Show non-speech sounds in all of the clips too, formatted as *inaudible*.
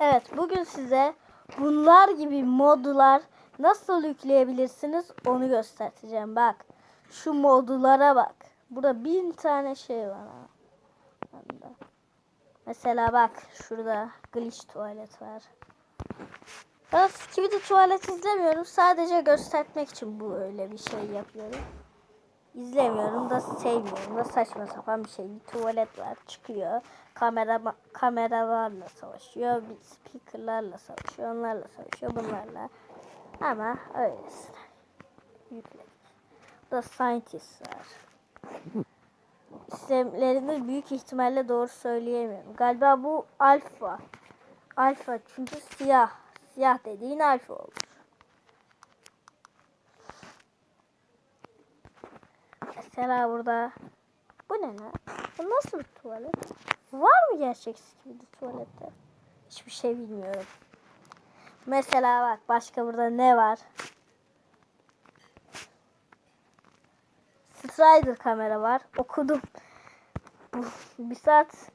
Evet bugün size bunlar gibi modlar nasıl yükleyebilirsiniz onu göstereceğim. Bak şu modlara bak. Burada bin tane şey var. Mesela bak şurada glitch tuvalet var. Ben Skibidi tuvalet izlemiyorum. Sadece göstermek için bu öyle bir şey yapıyorum. İzlemiyorum da sevmiyorum da saçma sapan bir şey. Bir tuvalet var çıkıyor. Kamera kameralarla savaşıyor. Bir speakerlarla savaşıyor. Onlarla savaşıyor. Bunlarla. Ama öylesine. Yükledik. Burada scientist var. İsimlerini büyük ihtimalle doğru söyleyemiyorum. Galiba bu alfa. Alfa çünkü siyah. Siyah dediğin alfa olur. Mesela burada bu ne lan? Bu nasıl bir tuvalet? Var mı gerçek gibi tuvalette? Hiçbir şey bilmiyorum. Mesela bak başka burada ne var? Strider kamera var. Okudum. Bir saat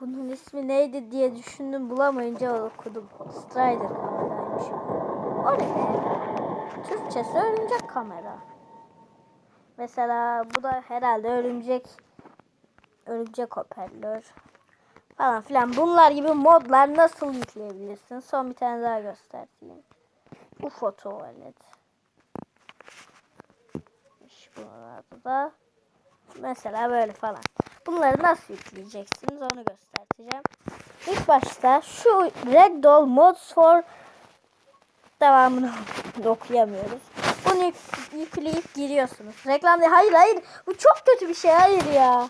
bunun ismi neydi diye düşündüm bulamayınca okudum. Strider kameraymış. O ne? Türkçesi örümcek kamera. Mesela bu da herhalde örümcek örümcek hoparlör falan filan. Bunlar gibi modlar nasıl yükleyebilirsin? Son bir tane daha göstereyim. UFO tuvalet. Şu Buralarda da mesela böyle falan. Bunları nasıl yükleyeceksiniz onu göstereceğim. İlk başta şu Ragdoll Mods for devamını *laughs* okuyamıyoruz. Bunu yük- yükleyip giriyorsunuz. Reklam değil. Hayır hayır. Bu çok kötü bir şey. Hayır ya.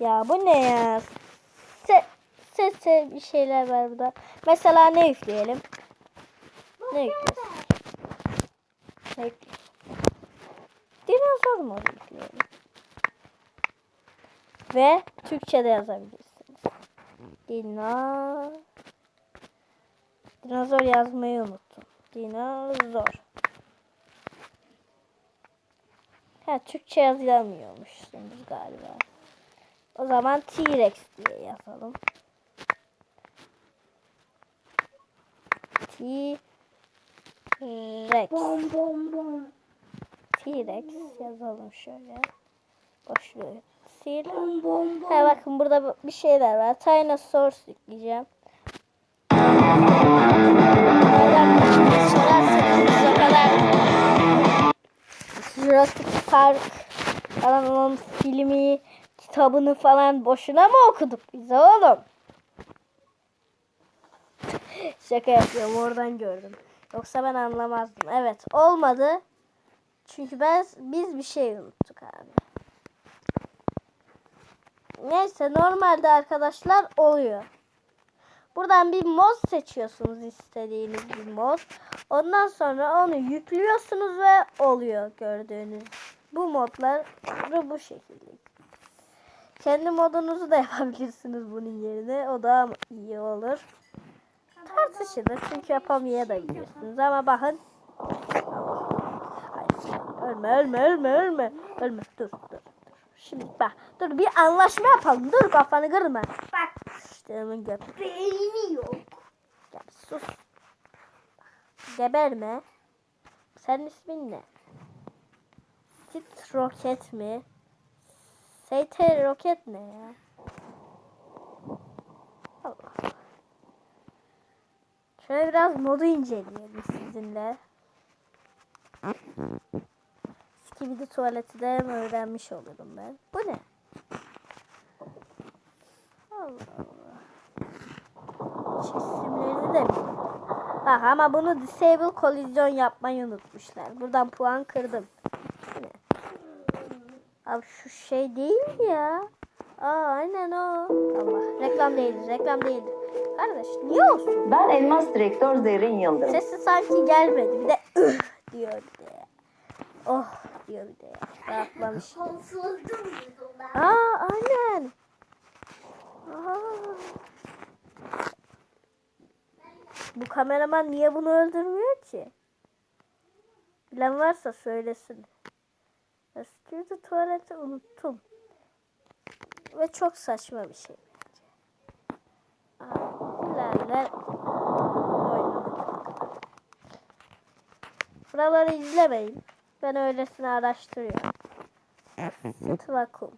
Ya bu ne ya? Se, se, se bir şeyler var burada. Mesela ne yükleyelim? Ne yükleyelim? Ne yükleyelim? Dinozor mu yükleyelim? Ve Türkçe'de yazabilirsiniz. Dino... Dinozor yazmayı unuttum. Dinozor. Ha Türkçe yazılamıyormuşsunuz galiba. O zaman T-Rex diye yazalım. T-Rex. Bom bom bom. T-Rex yazalım şöyle. Boşluğu sil. Bom bom bom. Ha bakın burada bir şeyler var. Tyrannosaurus yükleyeceğim. Jurassic Park falan onun filmi, kitabını falan boşuna mı okuduk biz oğlum? *laughs* Şaka yapıyorum oradan gördüm. Yoksa ben anlamazdım. Evet olmadı. Çünkü ben biz bir şey unuttuk abi. Neyse normalde arkadaşlar oluyor. Buradan bir mod seçiyorsunuz istediğiniz bir mod. Ondan sonra onu yüklüyorsunuz ve oluyor gördüğünüz. Bu modlar bu- şekilde. Kendi modunuzu da *laughs* yapabilirsiniz bunun yerine. O daha iyi olur. Tartışılır çünkü yapamayabilirsiniz ama bakın. Ölme ölme ölme ölme. Ölme dur dur. dur. Şimdi bak dur bir anlaşma yapalım. Dur kafanı kırma. Bak Gel. beyni yok. Gel sus. Geberme. Senin ismin ne? Sit roket mi? ST roket ne ya? Allah. Şöyle biraz modu inceleyelim sizinle. Skibidi tuvaleti de öğrenmiş olurum ben. Bu ne? Allah Allah. Çizimlerini de bilmiyorum. Bak ama bunu disable kolizyon yapmayı unutmuşlar. Buradan puan kırdım. Abi şu şey değil mi ya? Aa aynen o. Allah reklam değildir reklam değildir. Kardeş niye olsun? Ben Elmas Direktör Zerrin Yıldırım. Sesi sanki gelmedi. Bir de "Üh" diyor bir de. Oh diyor bir de. Rahatlamış. Aa aynen. Aa. Bu kameraman niye bunu öldürmüyor ki? Bilen varsa söylesin. Eskidi tuvaleti unuttum. Ve çok saçma bir şey oynamak. Buraları izlemeyin. Ben öylesine araştırıyorum. Vakum.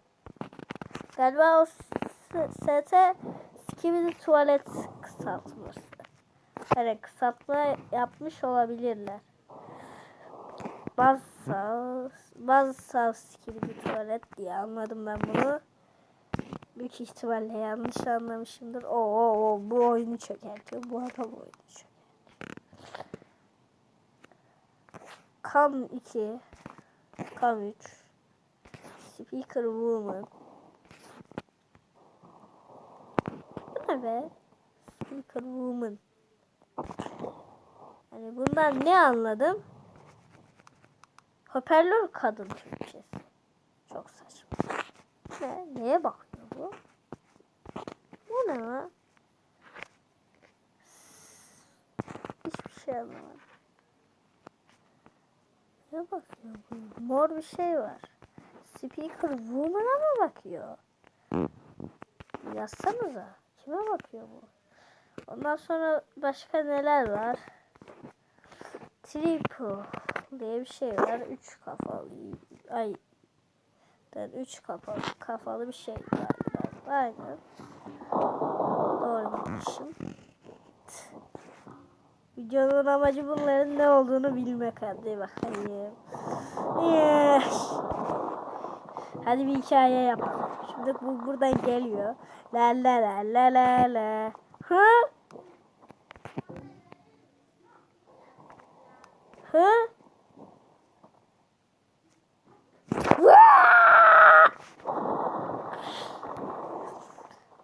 Galiba o s- sete skibidi tuvalet kısaltması. Evet kısaltma yapmış olabilirler. Bazı sağ skibidi tuvalet diye anladım ben bunu. Büyük ihtimalle yanlış anlamışımdır. Oo, oo, bu oyunu çökertiyor. Bu adam oyunu çökertiyor. Kam 2 Kam 3 Speaker Woman Bu ne be? Speaker Woman Yani bundan ne anladım? Hoparlör kadın Türkçesi. Çok saçma. Ne? Neye bakıyor bu? Bu ne? Hiçbir şey anlamadım. Ne bakıyor bu? Mor bir şey var. Speaker Woman'a mı bakıyor? Yazsanıza. Kime bakıyor bu? Ondan sonra başka neler var? Triple diye bir şey var. Üç kafalı. Ay. Ben üç kafalı, kafalı bir şey galiba. Aynen. Doğru bilmişim. Videonun amacı bunların ne olduğunu bilmek. Hadi bakayım. Yes. Hadi bir hikaye yapalım. Şimdi bu buradan geliyor. La la la la la la. Ha? Ha?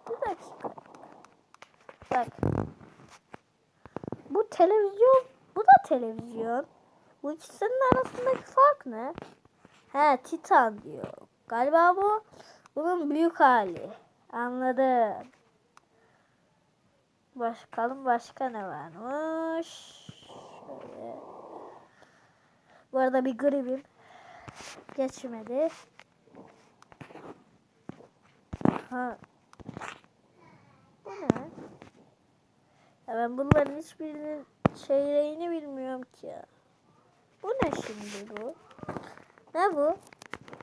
Bir dakika. Bak. Bu televizyon, bu da televizyon. Bu ikisinin arasındaki fark ne? He, Titan diyor. Galiba bu bunun büyük hali. Anladım. Bakalım başka ne varmış. Bu arada bir gribim geçmedi. Ha. Bu ne? Ya ben bunların hiçbirinin şeylerini bilmiyorum ki. Bu ne şimdi bu? Ne bu?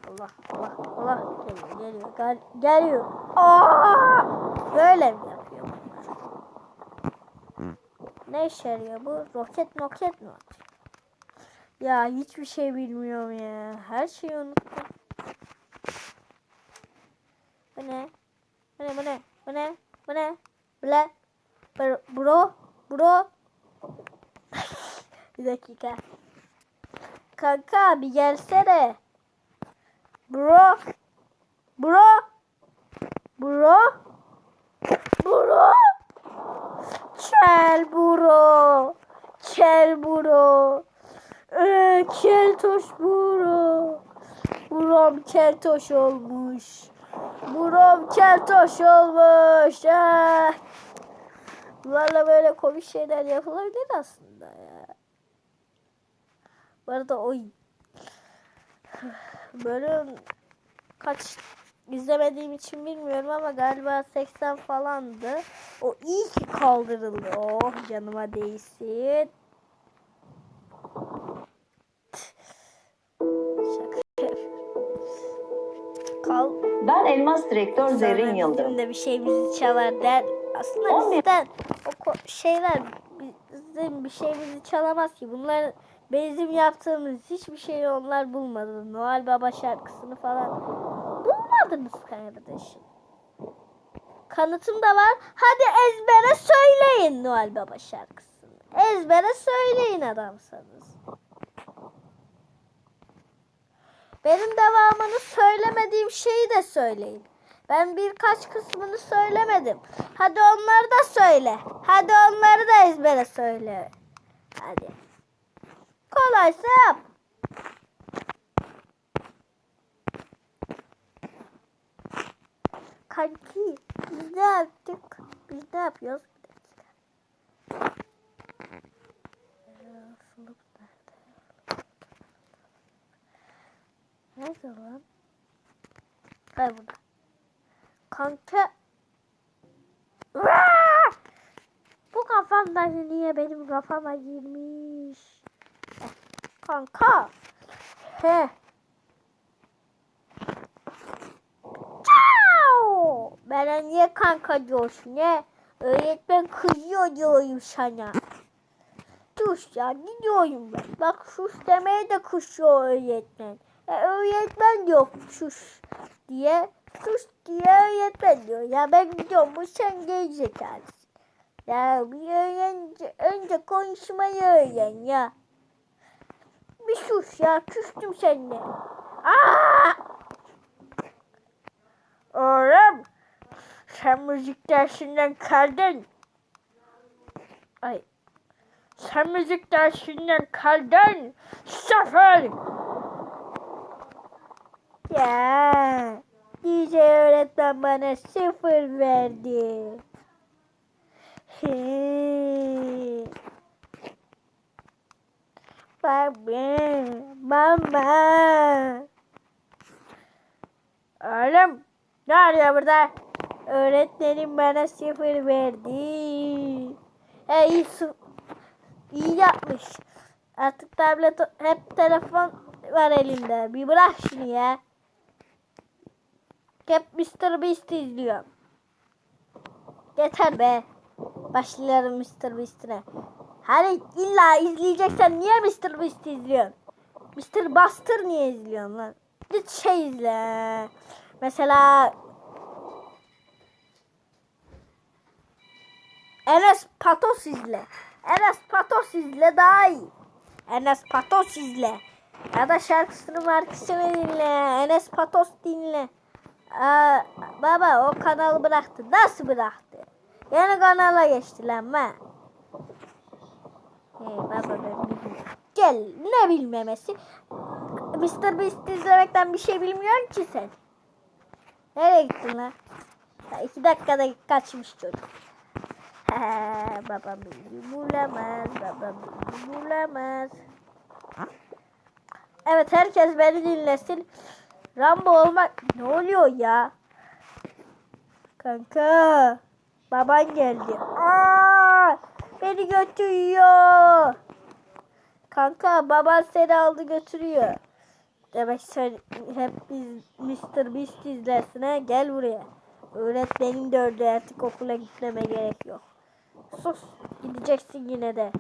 Allah Allah Allah geliyor geliyor gel, geliyor. Aa! Böyle mi yapıyor bunlar? Ne işe yarıyor bu? Roket moket mi atıyor? Ya hiçbir şey bilmiyorum ya. Her şeyi unuttum. Bu ne? Bu ne bu ne? Bu ne? Bu ne? Bla. Bro. Bro. *laughs* Bir dakika. Kanka bir gelsene. Bro. Bro. Bro. Bro. Kel bro. Kel bro. Ee, keltoş bro. Buram keltoş olmuş. Buram keltoş olmuş. Ah. Bunlarla böyle komik şeyler yapılabilir aslında ya. Bu arada o bölüm kaç izlemediğim için bilmiyorum ama galiba 80 falandı. O iyi ki kaldırıldı. Oh canıma değsin. Kal Ben Elmas Direktör Sonra Zerrin Yıldırım. de bir şeyimizi çalar der. Aslında 11. bizden o şeyler bizim bir şeyimizi çalamaz ki. Bunlar bizim yaptığımız hiçbir şeyi onlar bulmadı. Noel Baba şarkısını falan bulmadınız kardeşim. Kanıtım da var. Hadi ezbere söyleyin Noel Baba şarkısını. Ezbere söyleyin adamsanız. Benim devamını söylemediğim şeyi de söyleyin. Ben birkaç kısmını söylemedim. Hadi onları da söyle. Hadi onları da ezbere söyle. Hadi. Kolaysa yap. Kanki biz ne yaptık? Biz ne yapıyoruz? Bir dakika. Nerede lan? Hay burada. Kanka. Vaa! sandalye niye benim kafama girmiş? Eh, Kanka. He. Ciao. Bana niye kanka diyorsun ne? Öğretmen kızıyor diyorum sana. Sus ya gidiyorum ben. Bak sus demeye de kuşuyor öğretmen. E, öğretmen yok sus diye. Sus diye öğretmen diyor. Ya ben gidiyorum bu sen gerizekalısın. Ya bir öğrenci önce konuşmayı öğren ya. Bir sus ya küstüm seninle. Aa! Oğlum sen müzik dersinden kaldın. Ay. Sen müzik dersinden kaldın. Sıfır. Ya. DJ öğretmen bana sıfır verdi. Baba. Mama. Oğlum. Ne arıyor burada? Öğretmenim bana sıfır verdi. E iyi, iyi yapmış. Artık tablet hep telefon var elinde. Bir bırak şunu ya. Hep Mr. Beast izliyorum. Yeter be. Başlayalım Mr. Beast'ine. Hani illa izleyeceksen niye Mr. Beast izliyorsun? Mr. Buster niye izliyorsun lan? Git şey izle. Mesela Enes Patos izle. Enes Patos izle daha iyi. Enes Patos izle. Ya da şarkısını markasını dinle. Enes Patos dinle. Baba o kanalı bıraktı. Nasıl bıraktı? Yeni kanala geçti lan ben. Hey baba ben bilmiyorum. Gel ne bilmemesi. Mr. Beast izlemekten bir şey bilmiyorsun ki sen. Nereye gittin lan? Ya iki dakikada kaçmış çocuk. babam beni bulamaz, babam beni bulamaz. Evet herkes beni dinlesin. Rambo olmak ne oluyor ya? Kanka, baban geldi. Aa, beni götürüyor. Kanka, baban seni aldı götürüyor. Demek sen hep biz Mr. Beast izlersin ha? Gel buraya. Öğretmenim de öldü artık okula gitmeme gerek yok. Sus. Gideceksin yine de.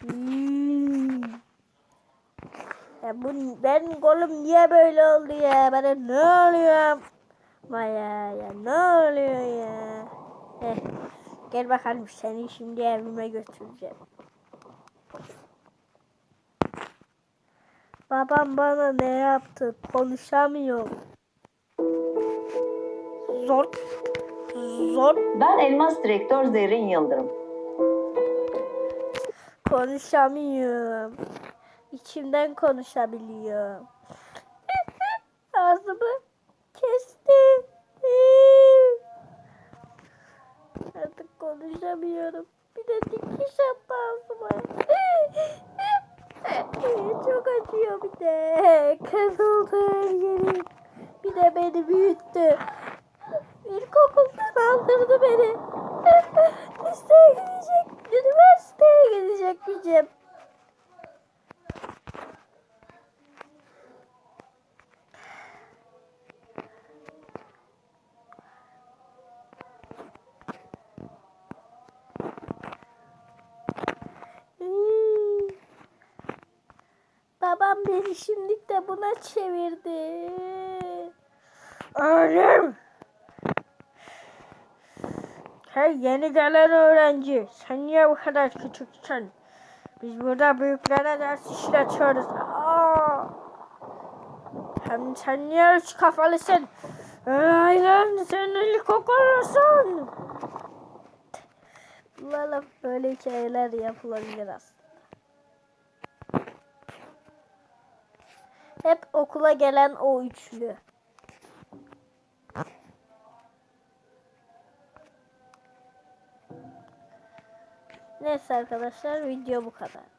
Hmm. Ya bu benim kolum niye böyle oldu ya? Bana ne oluyor? Maya ya ne oluyor ya? Heh. Gel bakalım seni şimdi evime götüreceğim. Babam bana ne yaptı? Konuşamıyorum. Zor. Zor Ben Elmas Direktör Zerrin Yıldırım. Konuşamıyorum. İçimden konuşabiliyorum. *laughs* Ağzımı kesti. Artık konuşamıyorum. Bir de dikiş attı ağzıma. *laughs* Çok acıyor bir de. Kırıldı her yerim. Bir de beni büyüttü. İlkokuldan aldırdı beni. *laughs* Liseye gidecek, üniversiteye gidecekmişim. Hmm. Babam beni de buna çevirdi. Oğlum. Hey yeni gelen öğrenci. Sen niye bu kadar küçüksün? Biz burada büyüklere ders işletiyoruz. Aa! Hem sen niye üç kafalısın? Aynen sen ilkokullusun. Lala böyle şeyler yapılabilir aslında. Hep okula gelen o üçlü. Neyse arkadaşlar video bu kadar.